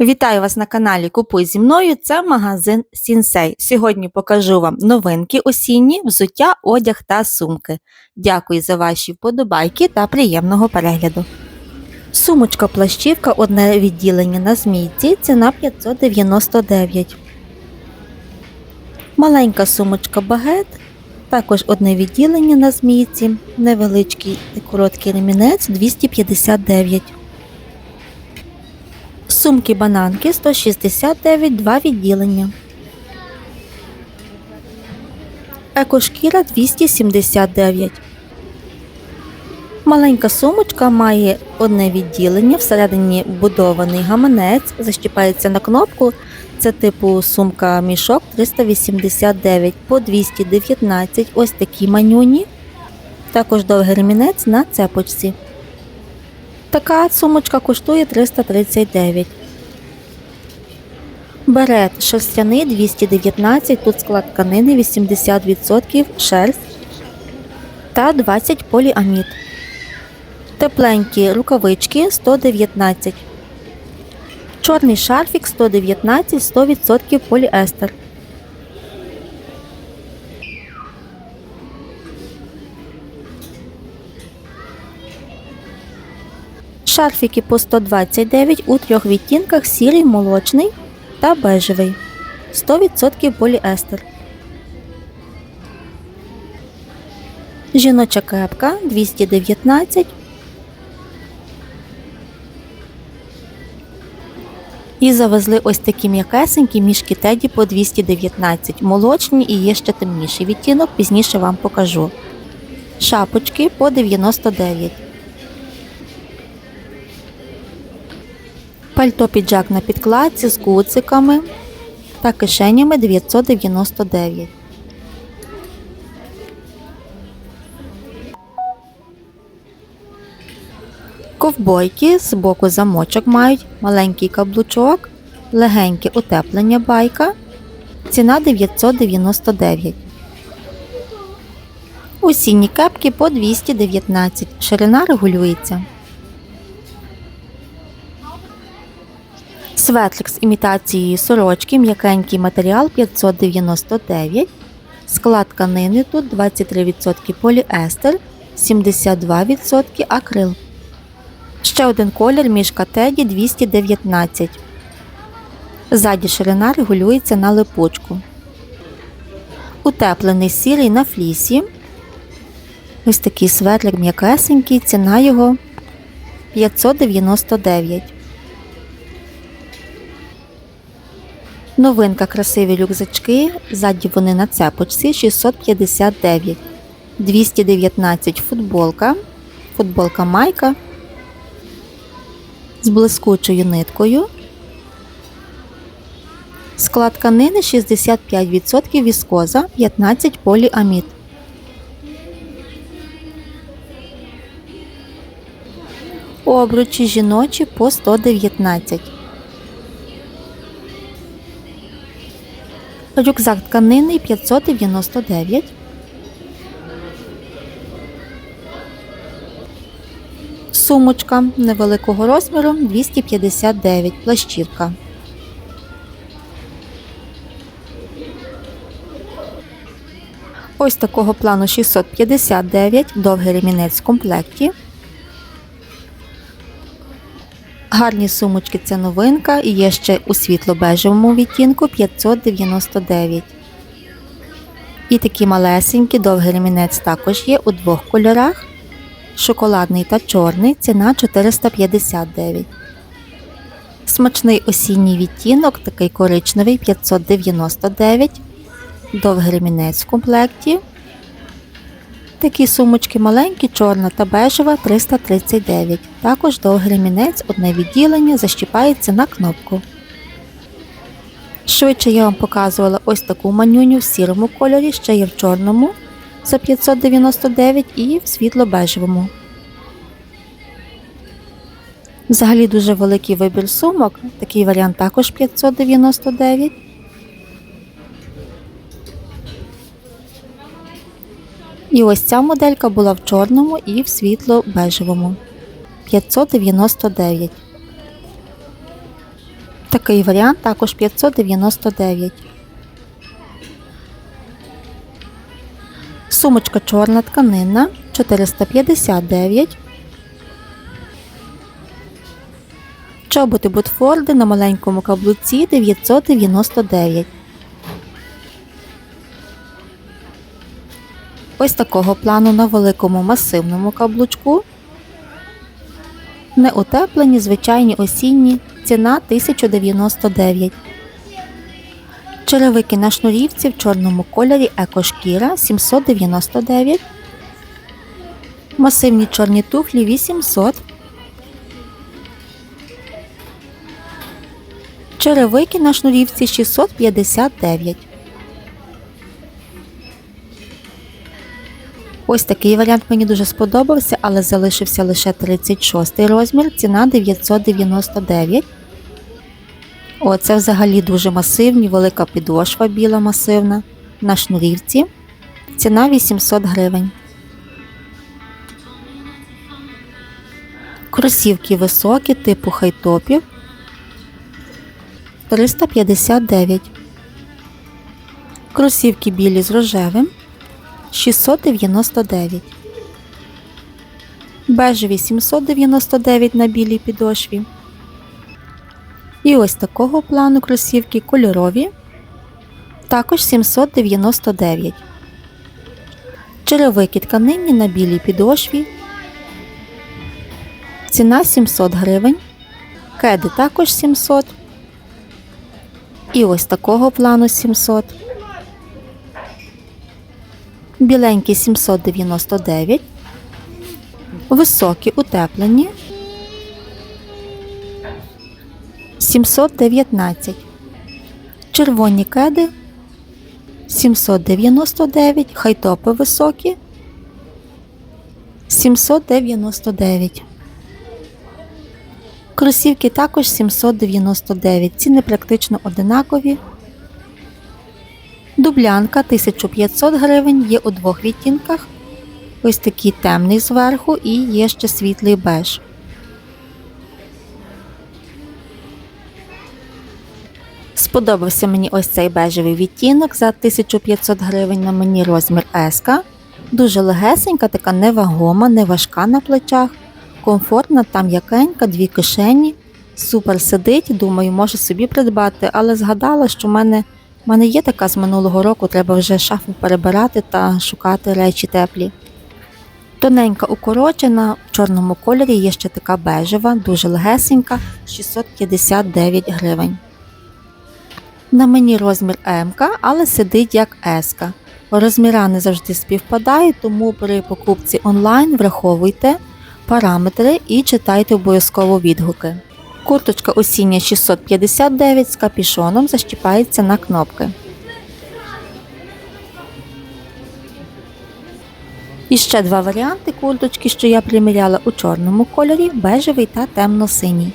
Вітаю вас на каналі Купуй зі мною. Це магазин Сінсей. Сьогодні покажу вам новинки осінні, взуття, одяг та сумки. Дякую за ваші вподобайки та приємного перегляду. Сумочка плащівка, одне відділення на змійці, ціна 599. Маленька сумочка багет, також одне відділення на змійці, невеличкий і короткий ремінець 259. Сумки бананки 169, два відділення. Екошкіра 279. Маленька сумочка має одне відділення, всередині будований гаманець, защіпається на кнопку. Це типу сумка мішок 389 по 219. Ось такі манюні. Також довгий ремінець на цепочці. Така сумочка коштує 339. Берет шерстяний 219, тут склад тканини 80% шерсть та 20 поліамід. Тепленькі рукавички 119. Чорний шарфік 119, 100% поліестер. Шарфіки по 129 у трьох відтінках сірий, молочний та бежевий. 100% поліестер. Жіноча кепка 219. І завезли ось такі м'якесенькі мішки теді по 219. Молочні і є ще темніший відтінок, пізніше вам покажу. Шапочки по 99. Пальто піджак на підкладці з гудзиками та кишенями 999. Ковбойки з боку замочок мають маленький каблучок, легеньке утеплення байка. Ціна 999. Осінні кепки по 219. Ширина регулюється. Светлик з імітацією сорочки, м'якенький матеріал 599. Склад тканини тут 23% поліестер, 72% акрил. Ще один колір мішка Теді 219. Ззаді ширина регулюється на липучку. Утеплений сірий на флісі. Ось такий светлик м'якесенький, ціна його 599. Новинка красиві рюкзачки. Ззаді вони на цепочці 659. 219 футболка. Футболка майка з блискучою ниткою. Склад тканини 65% віскоза, 15 поліамід. Обручі жіночі по 119. Рюкзак тканинний 599. Сумочка невеликого розміру 259 плащівка. Ось такого плану 659, довгий ремінець в комплекті. Гарні сумочки це новинка і є ще у світло-бежевому відтінку 599. І такі малесенькі, довгий ремінець також є у двох кольорах. Шоколадний та чорний ціна 459. Смачний осінній відтінок, такий коричневий 599. Довгий ремінець в комплекті. Такі сумочки маленькі, чорна та бежева 339. Також довгий ремінець, одне відділення, защіпається на кнопку. Швидше я вам показувала ось таку манюню в сірому кольорі, ще є в чорному за 599 і в світло-бежевому. Взагалі дуже великий вибір сумок. Такий варіант також 599. І ось ця моделька була в чорному і в світло-бежевому. 599. Такий варіант також 599. Сумочка чорна тканинна 459. Чоботи Ботфорди на маленькому каблуці 999. Ось такого плану на великому масивному каблучку. Неутеплені, звичайні осінні. Ціна 1099. Черевики на шнурівці в чорному кольорі екошкіра 799. Масивні чорні туфлі 800. Черевики на шнурівці 659. Ось такий варіант мені дуже сподобався, але залишився лише 36 розмір, ціна 999. О, це взагалі дуже масивні, велика підошва біла масивна на шнурівці. Ціна 800 гривень. Кросівки високі, типу хайтопів 359. Кросівки білі з рожевим 699. Бежеві 799 на білій підошві. І ось такого плану кросівки кольорові. Також 799. Черевики тканинні на білій підошві. Ціна 700 гривень. Кеди також 700. І ось такого плану 700. Біленькі 799. Високі утеплені 719. Червоні кеди 799. Хайтопи високі 799. Кросівки також 799. Ціни практично одинакові. Дублянка 1500 гривень є у двох відтінках. Ось такий темний зверху і є ще світлий беж. Сподобався мені ось цей бежевий відтінок за 1500 гривень на мені розмір S. Дуже легесенька, така невагома, не важка на плечах, комфортна та м'якенька, дві кишені. Супер сидить, думаю, можу собі придбати, але згадала, що в мене, в мене є така з минулого року, треба вже шафу перебирати та шукати речі теплі. Тоненька укорочена, в чорному кольорі є ще така бежева, дуже легесенька, 659 гривень. На мені розмір М, але сидить як С. Розміра не завжди співпадають, тому при покупці онлайн враховуйте параметри і читайте обов'язково відгуки. Курточка осіння 659 з капішоном защіпається на кнопки. І ще два варіанти курточки, що я приміряла у чорному кольорі, бежевий та темно-синій.